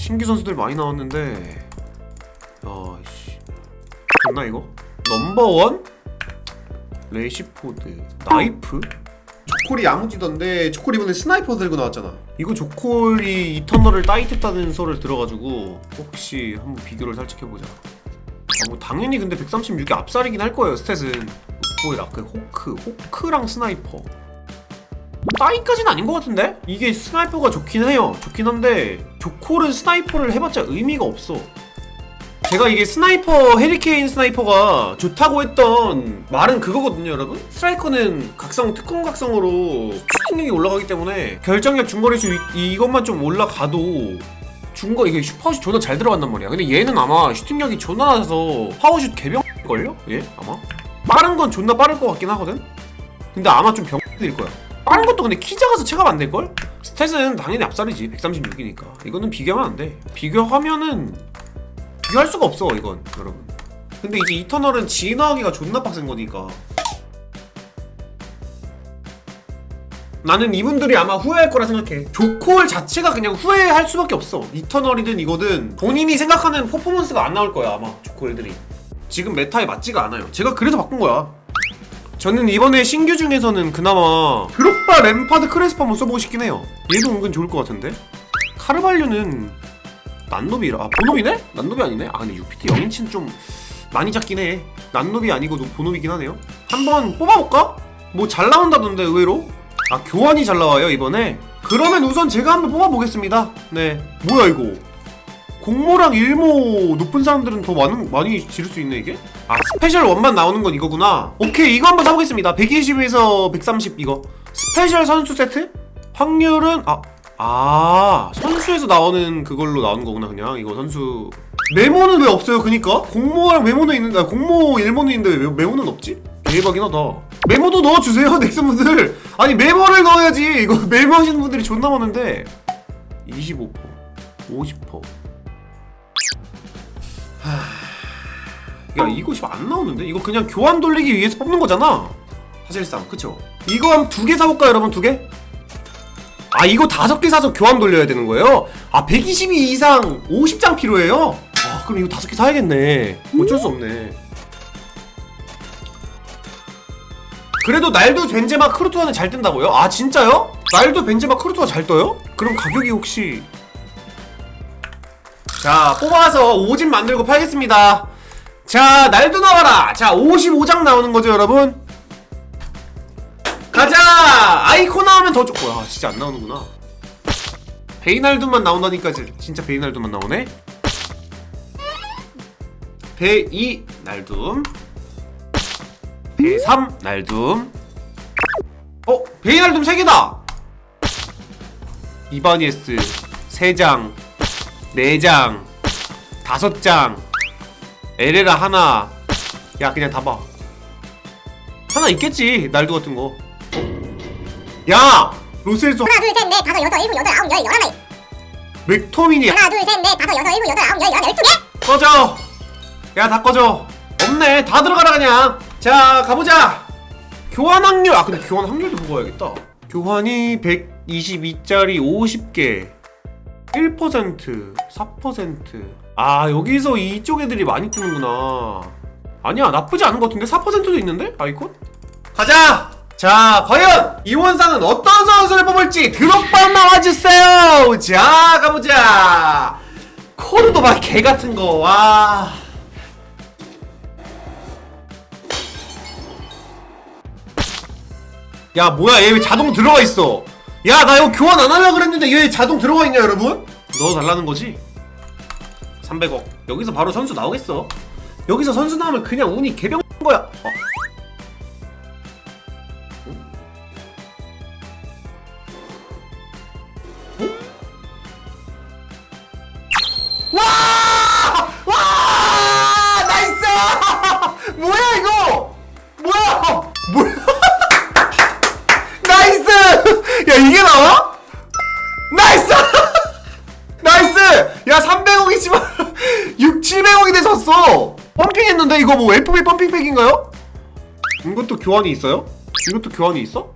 신규 선수들 많이 나왔는데. 야씨. 됐나 이거? 넘버원? 레시포드. 나이프? 조콜이 야무지던데 조콜 이번에 스나이퍼 들고 나왔잖아. 이거 조콜이 이터널을 따이tes다는 소리를 들어가지고 혹시 한번 비교를 살짝 해보자. 아, 뭐 당연히 근데 136이 앞살이긴 할 거예요 스탯은. 뭐이 라크 호크 호크랑 스나이퍼 따위까지는 아닌 것 같은데? 이게 스나이퍼가 좋긴 해요. 좋긴 한데 조콜은 스나이퍼를 해봤자 의미가 없어. 제가 이게 스나이퍼 헤리케인 스나이퍼가 좋다고 했던 말은 그거거든요, 여러분. 스트라이커는 각성 특공 각성으로 슈팅력이 올라가기 때문에 결정력 중거리수 이, 이것만 좀 올라가도 중거 이게 슈퍼슛 존나 잘 들어간단 말이야. 근데 얘는 아마 슈팅력이 존나 낮아서 파워슛 개병 걸요? 얘 아마 빠른 건 존나 빠를 것 같긴 하거든. 근데 아마 좀 병들일 거야. 빠른 것도 근데 키 작아서 체감 안 될걸? 스탯은 당연히 앞살이지. 136이니까. 이거는 비교하면 안돼. 비교하면은 비교할 수가 없어 이건 여러분. 근데 이제 이터널은 진화하기가 존나 빡센 거니까. 나는 이분들이 아마 후회할 거라 생각해. 조콜 자체가 그냥 후회할 수밖에 없어. 이터널이든 이거든. 본인이 생각하는 퍼포먼스가 안 나올 거야 아마 조콜들이. 지금 메타에 맞지가 않아요. 제가 그래서 바꾼 거야 저는 이번에 신규 중에서는 그나마 드록바 램파드 크레스파 한번 써보고 싶긴 해요. 얘도 은근 좋을 것 같은데? 카르발류는 난노비라 아 보노비네? 난노비 아니네? 아 근데 UPT 0인치는 좀 많이 작긴 해. 난노비 아니고 노- 보노비긴 하네요. 한번 뽑아볼까? 뭐 잘 나온다던데 의외로? 아 교환이 잘 나와요 이번에? 그러면 우선 제가 한번 뽑아보겠습니다. 네. 뭐야 이거 공모랑 일모 높은 사람들은 더 많은, 많이 지를 수 있네 이게? 아 스페셜 원만 나오는 건 이거구나. 오케이 이거 한번 사보겠습니다. 120에서 130 이거. 스페셜 선수 세트? 확률은 아... 아 선수에서 나오는 그걸로 나오는 거구나 그냥. 이거 선수. 메모는 왜 없어요 그니까? 공모랑 메모는 있는데 아, 공모 일모는 있는데 왜 메모는 없지? 대박이긴 하다 메모도 넣어주세요 넥슨분들. 아니 메모를 넣어야지. 이거 메모 하시는 분들이 존나 많은데. 25% 50% 야 이거 지금 안 나오는데? 이거 그냥 교환 돌리기 위해서 뽑는 거잖아 사실상 그쵸? 이거 한 두 개 사볼까요 여러분 두 개? 아 이거 다섯 개 사서 교환 돌려야 되는 거예요? 아 122 이상 50장 필요해요? 아 그럼 이거 다섯 개 사야겠네 어쩔 수 없네 그래도 날도 벤제마 크루토아는 잘 뜬다고요? 아 진짜요? 날도 벤제마 크루토아 잘 떠요? 그럼 가격이 혹시 자 뽑아서 오진 만들고 팔겠습니다 자 날도 나와라. 자 55장 나오는 거죠 여러분? 가자! 아이콘 나오면 더 좋고 아 진짜 안 나오는구나. 베이날두만 나온다니까 지- 진짜 베이날두만 나오네? 베이 날둠. 베삼 날둠. 어 베이 날둠 3개다! 이바니에스 3장 4장 5장 에레라 하나. 야 그냥 다봐 하나 있겠지 날도 같은 거. 야! 로셀소 하나 둘 셋 넷 다섯 여섯 일곱 여덟 아홉 열 열하나. 맥토미니. 하나 둘 셋 넷 다섯 여섯 일곱 여덟 아홉 열 열두 개! 꺼져! 야 다 꺼져. 없네. 다 들어가라 그냥. 자 가보자. 교환 확률. 아 근데 교환 확률도 보고 와야겠다. 교환이 122짜리 50개 1% 4%아 여기서 이쪽 애들이 많이 뜨는구나. 아니야 나쁘지 않은 것 같은데? 4%도 있는데? 아이콘? 가자! 자 과연 이원상은 어떤 선수를 뽑을지 드롭바 나와주세요! 자 가보자! 코르도바 개 같은 거. 와. 야 뭐야 얘 왜 자동 들어가 있어? 야 나 이거 교환 안 하려고 그랬는데 얘왜 자동 들어가 있냐 여러분? 넣어달라는 거지? 300억 여기서 바로 선수 나오겠어 여기서 선수 나오면 그냥 운이 개병 거야 어. 와! 와! 700억이 돼졌어! 펌핑했는데 이거 뭐 FB 펌핑팩인가요? 이것도 교환이 있어요? 이것도 교환이 있어?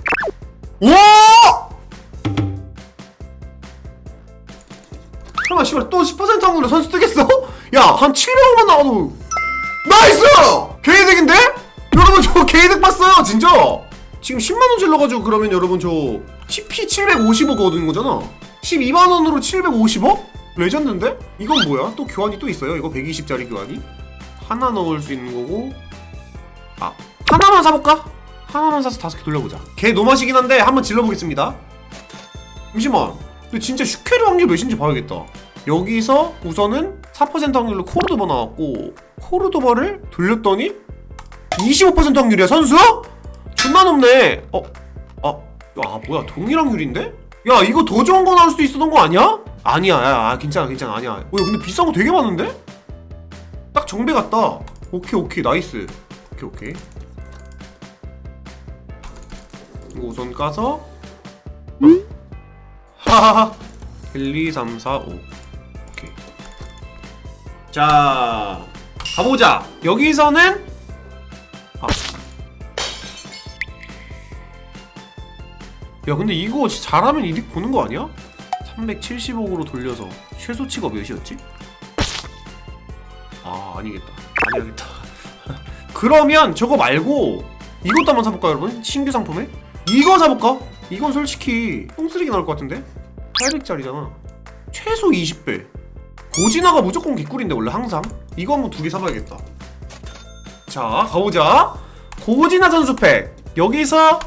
와! 설마 씨발 또 10% 확률로 선수 뜨겠어? 야 한 700억만 나와도 나이스! 개이득인데? 여러분 저 개이득 봤어요 진짜 지금 10만 원 질러 가지고 그러면 여러분 저 TP 750억 얻은 거잖아 12만 원으로 750억? 레전드인데? 이건 뭐야? 또 교환이 또 있어요 이거 120짜리 교환이 하나 넣을 수 있는 거고 아 하나만 사볼까? 하나만 사서 다섯 개 돌려보자 개 노맛이긴 한데 한번 질러보겠습니다 잠시만 근데 진짜 슈케르 확률 몇인지 봐야겠다 여기서 우선은 4% 확률로 코르도바 나왔고 코르도바를 돌렸더니 25% 확률이야 선수? 존나 높네 어? 아, 아 뭐야 동일 확률인데? 야 이거 더 좋은 거 나올 수도 있었던 거 아니야? 아니야 야, 아, 괜찮아 괜찮아 아니야. 어, 야 근데 비싼 거 되게 많은데? 딱 정배 같다. 오케이 오케이 나이스. 오케이 오케이. 이거 우선 까서. 하하하. 1, 2, 3, 4, 5 오케이. 자 가보자. 여기서는 아. 야 근데 이거 잘하면 이득 보는 거 아니야? 370억으로 돌려서 최소치가 몇이었지? 아 아니겠다 아니야겠다 그러면 저거 말고 이것도 한번 사볼까 여러분? 신규 상품에? 이거 사볼까? 이건 솔직히 똥쓰레기 나올 것 같은데? 800짜리잖아 최소 20배 고진화가 무조건 개꿀인데 원래 항상 이거 한번 두 개 사봐야겠다 자 가보자 고진화 선수팩 여기서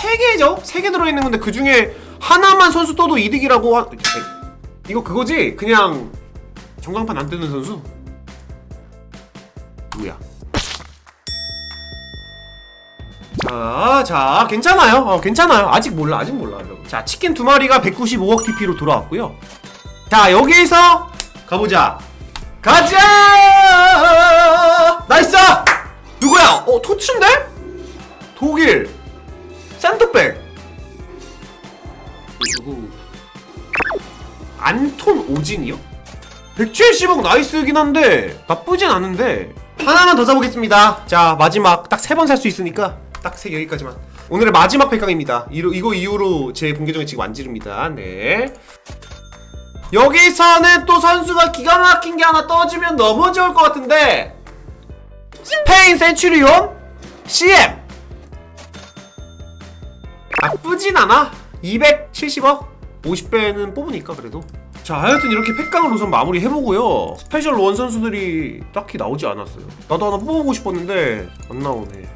세 개죠? 세개 들어있는 건데 그 중에 하나만 선수 떠도 이득이라고 하... 이거 그거지? 그냥 전광판 안 뜨는 선수? 누구야? 자, 자, 괜찮아요. 어, 괜찮아요. 아직 몰라, 아직 몰라, 여러분. 자, 치킨 두 마리가 195억 TP로 돌아왔고요. 자, 여기서 가보자. 가자! 나이스! 누구야? 어, 토츠인데? 독일. 샌드백. 누구? 안톤 오진이요? 170억 나이스긴 한데 나쁘진 않은데. 하나만 더 사보겠습니다. 자 마지막 딱 세 번 살 수 있으니까 딱 세 여기까지만. 오늘의 마지막 백강입니다. 이거 이후로 제 본계정이 지금 안 지릅니다. 네. 여기서는 또 선수가 기가 막힌 게 하나 떠주면 너무 좋을 것 같은데. 스페인 센츄리온 CM 나쁘진 않아 270억? 50배는 뽑으니까 그래도. 자 하여튼 이렇게 팩강을 우선 마무리 해보고요. 스페셜 원 선수들이 딱히 나오지 않았어요. 나도 하나 뽑아보고 싶었는데 안 나오네